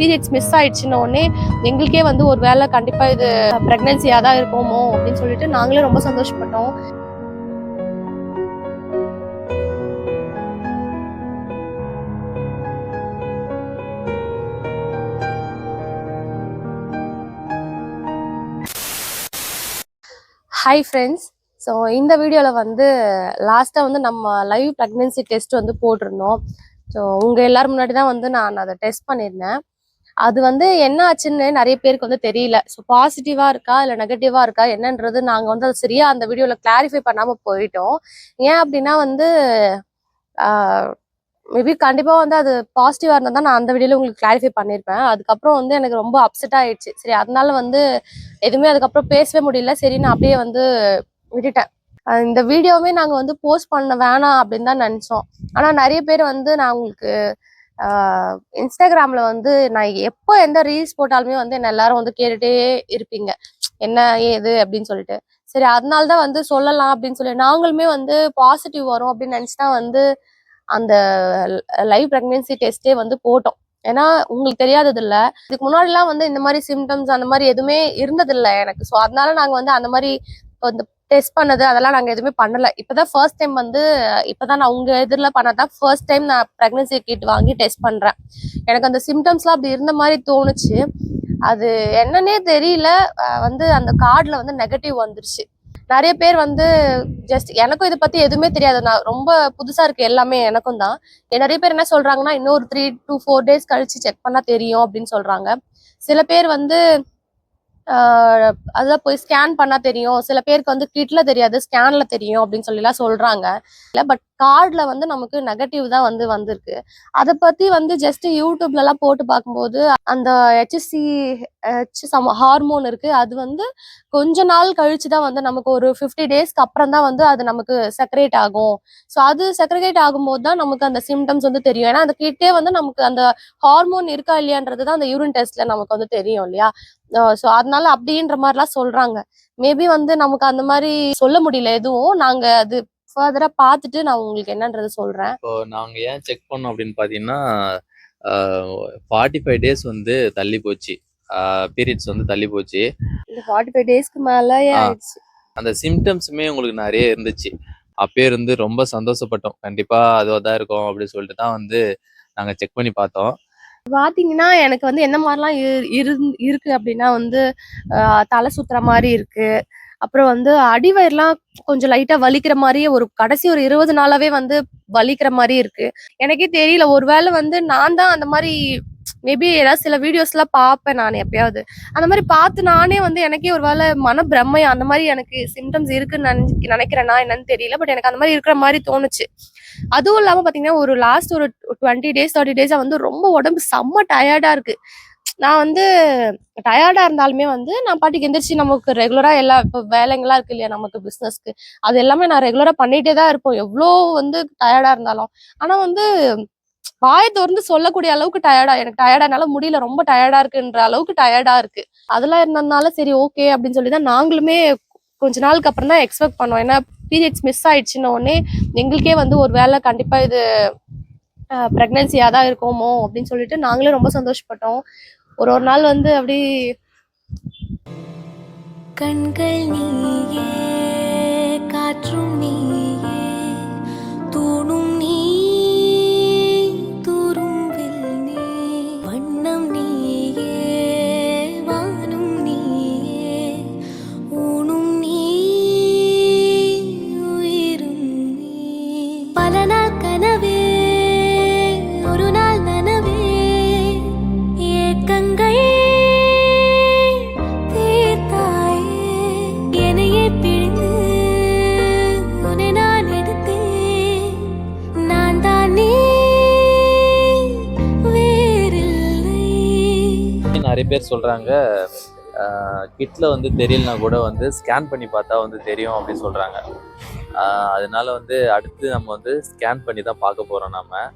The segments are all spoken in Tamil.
பீரியட்ஸ் மிஸ் ஆயிடுச்சுன்னு உடனே எங்களுக்கே வந்து ஒரு வேளை கண்டிப்பாக இது ப்ரெக்னென்சியாக தான் இருப்போமோ அப்படின்னு சொல்லிட்டு நாங்களே ரொம்ப சந்தோஷப்பட்டோம். ஹாய் ஃப்ரெண்ட்ஸ் ஸோ இந்த வீடியோவில் வந்து லாஸ்ட்டாக வந்து நம்ம லைவ் ப்ரெக்னென்சி டெஸ்ட் வந்து போட்டிருந்தோம். ஸோ உங்கள் எல்லோரும் முன்னாடி தான் வந்து நான் அதை டெஸ்ட் பண்ணியிருந்தேன். அது வந்து என்ன ஆச்சுன்னு நிறைய பேருக்கு வந்து தெரியல. ஸோ பாசிட்டிவா இருக்கா? இல்லை நெகட்டிவா இருக்கா? என்னன்றது நாங்கள் வந்து அது சரியாக அந்த வீடியோவில் கிளாரிஃபை பண்ணாமல் போயிட்டோம். ஏன் அப்படின்னா வந்து மேபி கண்டிப்பாக வந்து அது பாசிட்டிவாக இருந்தால் தான் நான் அந்த வீடியோவில் உங்களுக்கு கிளாரிஃபை பண்ணியிருப்பேன் அதுக்கப்புறம் வந்து எனக்கு ரொம்ப அப்செட் ஆயிடுச்சு. சரி அதனால வந்து எதுவுமே அதுக்கப்புறம் பேசவே முடியல. சரி நான் அப்படியே வந்து விட்டுட்டேன். இந்த வீடியோவே நாங்கள் வந்து போஸ்ட் பண்ண வேணாம் அப்படின்னு தான் நினச்சோம். ஆனால் நிறைய பேர் வந்து நான் உங்களுக்கு இன்ஸ்டாகிராமில் வந்து நான் எப்போ எந்த ரீல்ஸ் போட்டாலுமே வந்து என்ன எல்லாரும் வந்து கேட்டுட்டே இருப்பீங்க. என்ன ஏது அப்படின்னு சொல்லிட்டு. சரி அதனால தான் வந்து சொல்லலாம் அப்படின்னு சொல்லி நாங்களுமே வந்து பாசிட்டிவ் வரும் அப்படின்னு நினச்சி தான் வந்து அந்த லைவ் ப்ரெக்னென்சி டெஸ்ட்டே வந்து போட்டோம். ஏன்னா உங்களுக்கு தெரியாதது இல்லை இதுக்கு முன்னாடிலாம் வந்து இந்த மாதிரி சிம்டம்ஸ் அந்த மாதிரி எதுவுமே இருந்ததில்லை எனக்கு. ஸோ அதனால நாங்கள் வந்து அந்த மாதிரி இப்போ இந்த டெஸ்ட் பண்ணது அதெல்லாம் நாங்கள் எதுவுமே பண்ணலை. இப்போ தான் ஃபர்ஸ்ட் டைம் வந்து இப்போ தான் நான் உங்கள் எதிரில் பண்ணதான் ஃபர்ஸ்ட் டைம் நான் ப்ரெக்னன்சி கிட் வாங்கி டெஸ்ட் பண்ணுறேன் எனக்கு அந்த சிம்டம்ஸ்லாம் அப்படி இருந்த மாதிரி தோணுச்சு. அது என்னன்னே தெரியல. வந்து அந்த கார்டில் வந்து நெகட்டிவ் வந்துருச்சு. நிறைய பேர் வந்து ஜஸ்ட் எனக்கும் இதை பற்றி எதுவுமே தெரியாது. நான் ரொம்ப புதுசாக இருக்குது எல்லாமே எனக்கும் தான். நிறைய பேர் என்ன சொல்கிறாங்கன்னா இன்னொரு த்ரீ டூ ஃபோர் டேஸ் கழித்து செக் பண்ணால் தெரியும் அப்படின்னு சொல்கிறாங்க சில பேர் வந்து அதெல்லாம் போய் ஸ்கேன் பண்ணால் தெரியும். சில பேருக்கு வந்து கிட்ல தெரியாது ஸ்கேனில் தெரியும் அப்படின்னு சொல்லிலாம் சொல்கிறாங்க இல்லை பட் கார்டில் வந்து நமக்கு நெகட்டிவ் தான் வந்து வந்திருக்கு. அதை பற்றி வந்து ஜஸ்ட் யூடியூப்லலாம் போட்டு பார்க்கும்போது அந்த ஹெச்எஸ்சி சம் ஹார்மோன் இருக்குது அது வந்து கொஞ்ச நாள் கழிச்சு தான் வந்து நமக்கு ஒரு ஃபிஃப்டி டேஸ்க்கு அப்புறம் தான் வந்து அது நமக்கு செக்ரேட் ஆகும். ஸோ அது செக்ரேட் ஆகும்போது தான் நமக்கு அந்த சிம்டம்ஸ் வந்து தெரியும். ஏன்னா அந்த கிட்டே வந்து நமக்கு அந்த ஹார்மோன் இருக்கா இல்லையான்றது தான் அந்த யூரின் டெஸ்ட்ல நமக்கு வந்து தெரியும் இல்லையா? ஸோ அதனால அப்படின்ற மாதிரிலாம் சொல்றாங்க. மேபி வந்து நமக்கு அந்த மாதிரி சொல்ல முடியல எதுவும். நாங்க அது ஃபர்தரா பார்த்துட்டு நான் உங்களுக்கு என்னன்றது சொல்றேன். இப்போ நாங்க ஏன் செக் பண்ணோம் அப்படின்னு பாத்தீங்கன்னா ஃபார்ட்டி ஃபைவ் டேஸ் வந்து தள்ளி போச்சு. பீரியட்ஸ் வந்து தள்ளி போச்சு. ஃபார்ட்டி ஃபைவ் டேஸ்க்கு. ஆயிடுச்சு? அந்த சிம்டம்ஸுமே உங்களுக்கு நிறைய இருந்துச்சு. அப்பயே இருந்து ரொம்ப சந்தோஷப்பட்டோம். கண்டிப்பா அதுவாக தான் இருக்கும் அப்படின்னு சொல்லிட்டு தான் வந்து நாங்க செக் பண்ணி பார்த்தோம். பாத்தீங்கன்னா எனக்கு வந்து என்ன மாதிரிலாம் இரு- இருக்கு அப்படின்னா வந்து தலை சுத்துற மாதிரி இருக்கு. அப்புறம் வந்து அடிவயர்லாம் கொஞ்சம் லைட்டா வலிக்கிற மாதிரியே ஒரு கடைசி ஒரு இருபது நாளாவே வந்து வலிக்கிற மாதிரி இருக்கு. எனக்கே தெரியல. ஒருவேளை வந்து நான் தான் அந்த மாதிரி மேபி ஏதாவது சில வீடியோஸ் எல்லாம் பார்ப்பேன் நான் எப்பயாவது. அந்த மாதிரி பார்த்து நானே வந்து எனக்கே ஒரு வேளை மன பிரம்மை அந்த மாதிரி எனக்கு சிம்டம்ஸ் இருக்குன்னு நினைச்சு நினைக்கிறேனா என்னன்னு தெரியல. பட் எனக்கு அந்த மாதிரி இருக்கிற மாதிரி தோணுச்சு. அதுவும் இல்லாம பாத்தீங்கன்னா ஒரு லாஸ்ட் ஒரு டுவெண்ட்டி டேஸ் தேர்ட்டி டேஸாக வந்து ரொம்ப உடம்பு செம்ம டயர்டா இருக்கு. நான் வந்து டயர்டாக இருந்தாலுமே வந்து நான் பாட்டுக்கு எந்திரிச்சு நமக்கு ரெகுலராக எல்லா இப்போ வேலைங்களாம் இருக்கு இல்லையா நமக்கு பிஸ்னஸ்க்கு அது எல்லாமே நான் ரெகுலராக பண்ணிகிட்டே தான் இருப்போம். எவ்வளோ வந்து டயர்டாக இருந்தாலும். ஆனால் வந்து வாயை திறந்து சொல்லக்கூடிய அளவுக்கு டயர்டா எனக்கு டயர்டானால முடியல ரொம்ப டயர்டா இருக்குன்ற அளவுக்கு டயர்டா இருக்கு. அதெல்லாம் இருந்ததுனால சரி ஓகே அப்படின்னு சொல்லி தான் நாங்களுமே கொஞ்ச நாளுக்கு அப்புறம் தான் எக்ஸ்பெக்ட் பண்ணோம். ஏன்னா பீரியட்ஸ் மிஸ் ஆயிடுச்சுன்னு உடனே எங்களுக்கே வந்து ஒரு வேளை கண்டிப்பா இது ப்ரெக்னென்சியாக தான் இருக்கோமோ அப்படின்னு சொல்லிட்டு நாங்களே ரொம்ப சந்தோஷப்பட்டோம். ஒரு ஒரு நாள் வந்து அப்படி கண்கள் நீயே காற்றும் நீயே. பேர் சொல்றாங்க. கிட்டில் வந்து தெரியலனா கூட வந்து ஸ்கேன் பண்ணி பார்த்தா வந்து தெரியும் அப்படின்னு சொல்றாங்க. அதனால வந்து அடுத்து நம்ம வந்து ஸ்கேன் பண்ணி தான் பார்க்க போகிறோம் நம்ம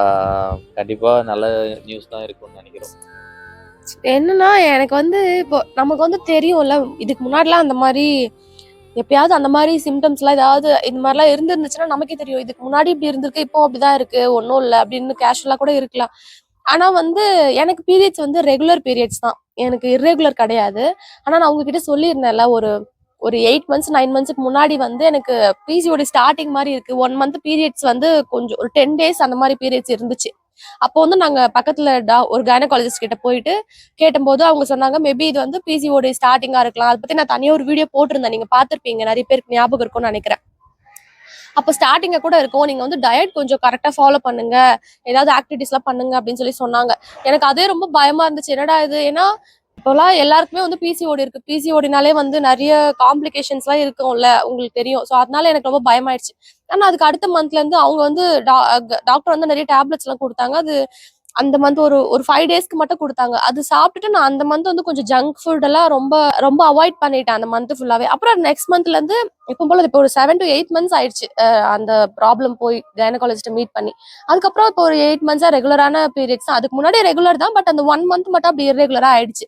ஆஹ் நல்ல நியூஸ் தான் இருக்கும்னு நினைக்கிறோம். என்னன்னா எனக்கு வந்து இப்போ நமக்கு வந்து தெரியும்ல இதுக்கு முன்னாடிலாம் அந்த மாதிரி எப்பயாவது அந்த மாதிரி சிம்டம்ஸ்லாம் ஏதாவது இந்த மாதிரிலாம் இருந்துருந்துச்சுன்னா நமக்கே தெரியும். இதுக்கு முன்னாடி இப்படி இருந்திருக்கு இப்போ அப்படிதான் இருக்கு ஒன்றும் இல்லை அப்படின்னு கேஷுவலாக கூட இருக்கலாம். ஆனா வந்து எனக்கு பீரியட்ஸ் வந்து ரெகுலர் பீரியட்ஸ் தான். எனக்கு இர்ரெகுலர் கிடையாது. ஆனா நான் உங்ககிட்ட சொல்லியிருந்தேன்ல ஒரு ஒரு எயிட் மந்த்ஸ் நைன் மந்த்ஸ்க்கு முன்னாடி வந்து எனக்கு பிசிஓடி ஸ்டார்டிங் மாதிரி இருக்கு. ஒன் மந்த் பீரியட்ஸ் வந்து கொஞ்சம் ஒரு டென் டேஸ் அந்த மாதிரி பீரியட்ஸ் இருந்துச்சு. அப்போ வந்து நாங்க பக்கத்துல டா- ஒரு கைனகாலஜிஸ்ட் கிட்ட போயிட்டு கேட்டபோது அவங்க சொன்னாங்க மேபி இது வந்து பிசிஓடி ஸ்டார்டிங்கா இருக்கலாம். அதை பத்தி நான் தனியா ஒரு வீடியோ போட்டிருந்தேன். நீங்க பாத்திருப்பீங்க நிறைய பேருக்கு ஞாபகம் இருக்கும்னு நினைக்கிறேன். அப்போ ஸ்டார்டிங்க கூட இருக்கும் நீங்க வந்து டயட் கொஞ்சம் கரெக்டா ஃபாலோ பண்ணுங்க. ஏதாவது ஆக்டிவிட்டிஸ்லாம் பண்ணுங்க அப்படின்னு சொல்லி சொன்னாங்க. எனக்கு அதே ரொம்ப பயமா இருந்துச்சு. என்னடா இது? ஏன்னா இப்போலாம் எல்லாருக்குமே வந்து பிசிஓடி இருக்கு. பிசிஓடினாலே வந்து நிறைய காம்ப்ளிகேஷன்ஸ்லாம் இருக்கும்ல உங்களுக்கு தெரியும். ஸோ அதனால எனக்கு ரொம்ப பயமாயிடுச்சு. ஆனால் அதுக்கு அடுத்த மந்த்ல இருந்து அவங்க வந்து டாக்டர் வந்து நிறைய டேப்லெட்ஸ் எல்லாம் கொடுத்தாங்க. அது அந்த மந்த் ஒரு ஒரு ஃபைவ் டேஸ்க்கு மட்டும் கொடுத்தாங்க. அது சாப்பிட்டுட்டு நான் அந்த மந்த் வந்து கொஞ்சம் ஜங்க் ஃபுட் எல்லாம் ரொம்ப ரொம்ப அவாய்ட் பண்ணிட்டேன் அந்த மந்த் ஃபுல்லாவே அப்புறம் நெக்ஸ்ட் மந்த்ல இருந்து இப்போ போல இப்போ ஒரு செவன் டு எயிட் மந்த்ஸ் ஆயிடுச்சு. அந்த ப்ராப்ளம் போய் கைனகாலஜிஸ்ட் மீட் பண்ணி. அதுக்கப்புறம் இப்போ ஒரு எயிட் மந்த்ஸா ரெகுலரான பீரியட்ஸ் தான். அதுக்கு முன்னாடி ரெகுலர் தான் பட் அந்த ஒன் மந்த் மட்டும் அப்படி இரெகுலரா ஆயிடுச்சு.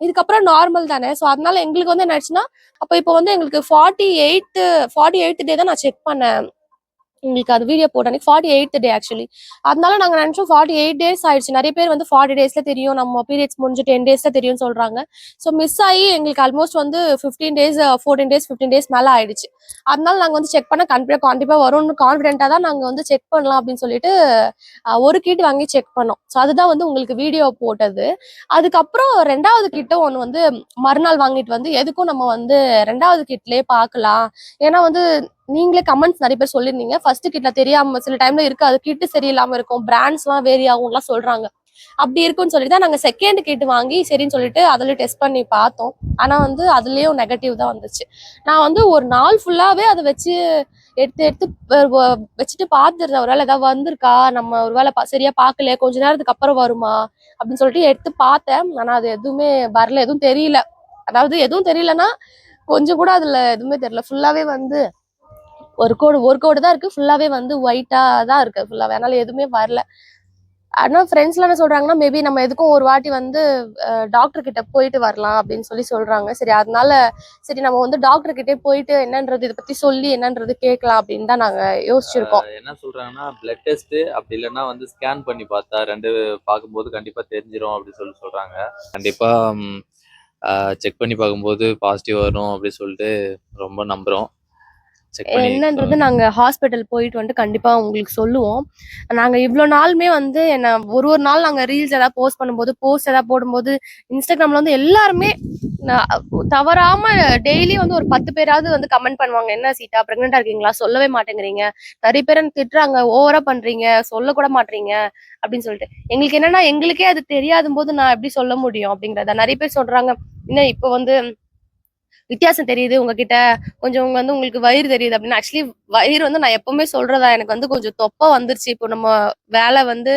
இதுக்கப்புறம் நார்மல் தானே. ஸோ அதனால எங்களுக்கு வந்து என்ன ஆயிடுச்சுன்னா அப்போ இப்போ வந்து எங்களுக்கு forty eight forty eight day தான் நான் செக் பண்ணேன். உங்களுக்கு அது வீடியோ போட்டேன் ஃபார்ட்டி எயிட் டே ஆக்சுவலி அதனால நாங்கள் நினச்சோம் ஃபார்ட்டி எயிட் டேஸ் ஆயிடுச்சு. நிறைய பேர் வந்து ஃபார்ட்டி டேஸில் தெரியும். நம்ம பீரியட்ஸ் முடிஞ்சு டென் டேஸில் தெரியும்னு சொல்கிறாங்க ஸோ மிஸ் ஆகி எங்களுக்கு ஆல்மோஸ்ட் வந்து fifteen days fourteen days fifteen days மேலே ஆயிடுச்சு. அதனால நாங்கள் வந்து செக் பண்ண கண்டிப்பாக கண்டிப்பாக வரும்னு கான்ஃபிடென்ட்டா தான் நாங்கள் வந்து செக் பண்ணலாம் அப்படின்னு சொல்லிட்டு uh, ஒரு கிட் வாங்கி செக் பண்ணோம். ஸோ அதுதான் வந்து உங்களுக்கு வீடியோ போட்டது. அதுக்கப்புறம் ரெண்டாவது கிட்ட ஒன்று வந்து மறுநாள் வாங்கிட்டு வந்து எதுக்கும் நம்ம வந்து ரெண்டாவது கிட்லேயே பார்க்கலாம். ஏன்னா வந்து நீங்களே கமெண்ட்ஸ் நிறைய பேர் சொல்லியிருந்தீங்க. ஃபர்ஸ்ட் கிட்ல தெரியாம சில டைம்ல இருக்காது கிட்டு சரியில்லாம இருக்கும். பிராண்ட்ஸ் எல்லாம் வேரி ஆகும்லாம் சொல்றாங்க. அப்படி இருக்கும்னு சொல்லிட்டு தான் நாங்க செகண்ட் கிட் வாங்கி சரின்னு சொல்லிட்டு அதுல டெஸ்ட் பண்ணி பார்த்தோம். ஆனா வந்து அதுலயும் நெகட்டிவ் தான் வந்துச்சு. நான் வந்து ஒரு நாள் ஃபுல்லாவே அதை வச்சு எடுத்து எடுத்து வச்சுட்டு பார்த்துருந்தேன். ஒரு வேலை ஏதாவது வந்திருக்கா? நம்ம ஒரு வேலை சரியா பார்க்கல. கொஞ்ச நேரத்துக்கு அப்புறம் வருமா? அப்படின்னு சொல்லிட்டு எடுத்து பார்த்தேன். ஆனா அது எதுவுமே வரல. எதுவும் தெரியல. அதாவது எதுவும் தெரியலன்னா கொஞ்சம் கூட அதுல எதுவுமே தெரியல. ஃபுல்லாவே வந்து ஒரு கோடு ஒரு கோடு தான் இருக்கு. ஃபுல்லாவே வந்து ஒயிட்டா தான் இருக்கு. ஃபுல்லாகவே வேணாலும் எதுவுமே வரல. ஆனால் ஃப்ரெண்ட்ஸ்ல என்ன சொல்றாங்கன்னா மேபி நம்ம எதுக்கும் ஒரு வாட்டி வந்து டாக்டர் கிட்ட போயிட்டு வரலாம் அப்படின்னு சொல்லி சொல்றாங்க. சரி அதனால சரி நம்ம வந்து டாக்டர் கிட்டே போயிட்டு என்னன்றது இதை பத்தி சொல்லி என்னன்றது கேட்கலாம் அப்படின்னு தான் நாங்க யோசிச்சிருக்கோம். என்ன சொல்றாங்கன்னா பிளட் டெஸ்ட் அப்படி இல்லைன்னா வந்து ஸ்கேன் பண்ணி பார்த்தா ரெண்டு பார்க்கும்போது கண்டிப்பா தெரிஞ்சிரும் அப்படின்னு சொல்லி சொல்றாங்க. கண்டிப்பா செக் பண்ணி பார்க்கும்போது பாசிட்டிவ் வரும் அப்படின்னு சொல்லிட்டு ரொம்ப நம்புறோம். என்னன்றது நாங்க ஹாஸ்பிட்டல் போயிட்டு வந்துட்டு கண்டிப்பா உங்களுக்கு சொல்லுவோம். நாங்க இவ்வளவு நாளுமே வந்து என்ன ஒரு ஒரு நாள் நாங்க ரீல்ஸ் ஏதாவது போஸ்ட் பண்ணும்போது போஸ்ட் ஏதாவது போடும்போது இன்ஸ்டாகிராம்ல வந்து எல்லாருமே தவறாம டெய்லி வந்து ஒரு பத்து பேராவது வந்து கமெண்ட் பண்ணுவாங்க. என்ன சீட்டா பிரெக்னெண்டா இருக்கீங்களா? சொல்லவே மாட்டேங்கிறீங்க. நிறைய பேர் திட்டுறாங்க. ஓவரா பண்றீங்க. சொல்லக்கூட மாட்டீங்க. அப்படின்னு சொல்லிட்டு. எங்களுக்கு என்னன்னா எங்களுக்கே அது தெரியாத போது நான் எப்படி சொல்ல முடியும் அப்படிங்கறத. நிறைய பேர் சொல்றாங்க என்ன இப்ப வந்து வித்தியாசம் தெரியுது. உங்ககிட்ட கொஞ்சம் உங்க வந்து உங்களுக்கு வயிறு தெரியுது அப்படின்னு ஆக்சுவலி வயிறு வந்து நான் எப்பவுமே சொல்றதா எனக்கு வந்து கொஞ்சம் தொப்பை வந்துருச்சு. இப்போ நம்ம வேலை வந்து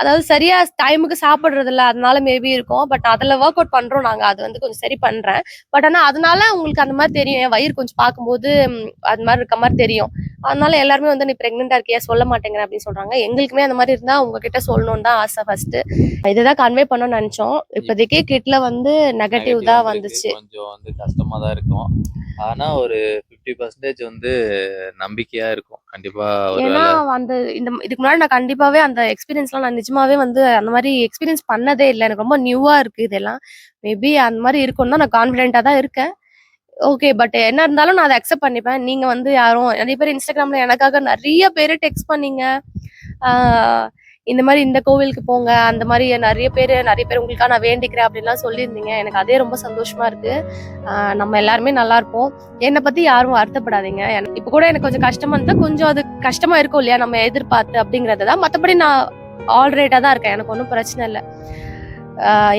அதாவது சரியா டைமுக்கு சாப்பிடுறது இல்ல அதனால மேபி இருக்கும். பட் அதுல ஒர்க் அவுட் பண்றோம் நாங்க. அது வந்து கொஞ்சம் சரி பண்றேன். பட் ஆனா அதனால உங்களுக்கு அந்த மாதிரி தெரியும். என் வயிறு கொஞ்சம் பார்க்கும்போது அது மாதிரி இருக்க மாதிரி தெரியும். அதனால எல்லாருமே வந்து நீ பிரெக்னெண்டா இருக்கியா? சொல்ல மாட்டேங்கிற அப்படின்னு சொல்றாங்க. எங்களுக்குமே அந்த மாதிரி இருந்தா உங்ககிட்ட சொல்லணும்னு தான் ஆசை ஃபர்ஸ்ட் இதுதான் கன்வே பண்ணணும்னு நினைச்சோம். இப்போதைக்கு கிட்ல வந்து நெகட்டிவ் தான். வந்துச்சு. கொஞ்சம் வந்து கஷ்டமா தான் இருக்கும். ஆனா ஒரு ஃபிஃப்டி பர்சன்டேஜ் வந்து நம்பிக்கையா இருக்கும். கண்டிப்பா ஏன்னா அந்த இந்த இதுக்கு முன்னாடி நான் கண்டிப்பாவே அந்த எக்ஸ்பீரியன்ஸ்லாம் நான் நிஜமாவே வந்து அந்த மாதிரி எக்ஸ்பீரியன்ஸ் பண்ணதே இல்லை. எனக்கு ரொம்ப நியூவா இருக்கு இதெல்லாம். மேபி அந்த மாதிரி இருக்கும்னு தான் நான் கான்ஃபிடென்ட்டா தான் இருக்கேன். ஓகே பட் என்ன இருந்தாலும் நான் அதை அக்செப்ட் பண்ணிப்பேன். நீங்க வந்து யாரும் நிறைய பேர் இன்ஸ்டாகிராம்ல எனக்காக நிறைய பேர் டெக்ஸ்ட் பண்ணீங்க. இந்த மாதிரி இந்த கோவிலுக்கு போங்க அந்த மாதிரி நிறைய பேர் நிறைய பேர் உங்களுக்காக நான் வேண்டிக்கிறேன் அப்படின்லாம் சொல்லியிருந்தீங்க. எனக்கு அதே ரொம்ப சந்தோஷமா இருக்கு. நம்ம எல்லாருமே நல்லா இருப்போம். என்னை பத்தி யாரும் வருத்தப்படாதீங்க. எனக்கு இப்போ கூட எனக்கு கொஞ்சம் கஷ்டமா இருந்தா கொஞ்சம் அது கஷ்டமா இருக்கும் இல்லையா? நம்ம எதிர்பார்த்து அப்படிங்கறத தான். நான் ஆல்ரைட்டா தான் இருக்கேன். எனக்கு ஒன்றும் பிரச்சனை இல்லை.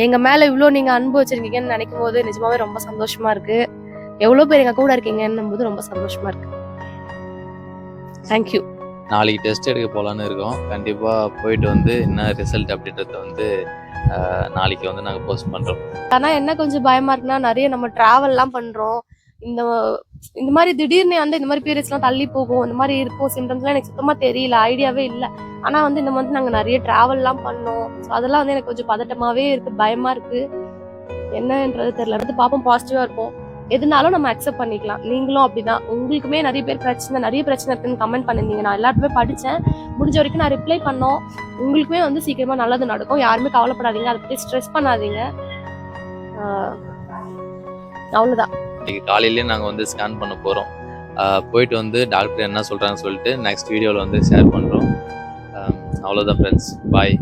எங்க மேல இவ்வளோ நீங்க அனுபவிச்சிருக்கீங்கன்னு நினைக்கும் போது நிஜமாவே ரொம்ப சந்தோஷமா இருக்கு. எவ்வளவு பேர் எங்க கூட இருக்கீங்கன்னும் போது ரொம்ப சந்தோஷமா இருக்கு. தேங்க்யூ நாளைக்கு டெஸ்ட் எடுக்க போலான்னு இருக்கோம். கண்டிப்பா போயிட்டு வந்து என்ன ரிசல்ட் அப்படின்றத வந்து நாளைக்கு வந்து நாங்க போஸ்ட் பண்றோம். ஆனா என்ன கொஞ்சம் பயமா இருக்குன்னா நிறைய நம்ம டிராவல்லாம் பண்றோம். இந்த இந்த மாதிரி திடீர்னு வந்து இந்த மாதிரி பீரியட்ஸ் எல்லாம் தள்ளி போகும். இந்த மாதிரி இருக்கும் சிம்டம்ஸ்லாம் எனக்கு சுத்தமா தெரியல ஐடியாவே இல்லை. ஆனா வந்து இந்த மாதிரி நாங்க நிறைய டிராவல்லாம் பண்ணோம். ஸோ அதெல்லாம் வந்து எனக்கு கொஞ்சம் பதட்டமாவே இருக்கு பயமா இருக்கு. என்னன்றது தெரியல. அடுத்து பாப்போம் பாசிட்டிவா இருப்போம். எதுனாலும் நம்ம அக்செப்ட் பண்ணிக்கலாம். நீங்களும் அப்படிதான். உங்களுக்குமே நிறைய பேர் பிரச்சனை நிறைய பிரச்சனை இருக்குன்னு கமெண்ட் பண்ணிருந்தீங்க. நான் எல்லாருமே படித்தேன் முடிஞ்ச வரைக்கும் நான் ரிப்ளை பண்ணோம். உங்களுக்குமே வந்து சீக்கிரமா நல்லது நடக்கும். யாருமே கவலைப்படாதீங்க. அதை பற்றி ஸ்ட்ரெஸ் பண்ணாதீங்க. ஆஹ் அவ்வளவுதான். இன்னைக்கு காலையிலேயே நாங்கள் வந்து ஸ்கேன் பண்ண போகிறோம் போயிட்டு வந்து டாக்டர் என்ன சொல்கிறாங்கன்னு சொல்லிட்டு நெக்ஸ்ட் வீடியோவில் வந்து ஷேர் பண்ணுறோம் அவ்வளோதான் ஃப்ரெண்ட்ஸ் பாய்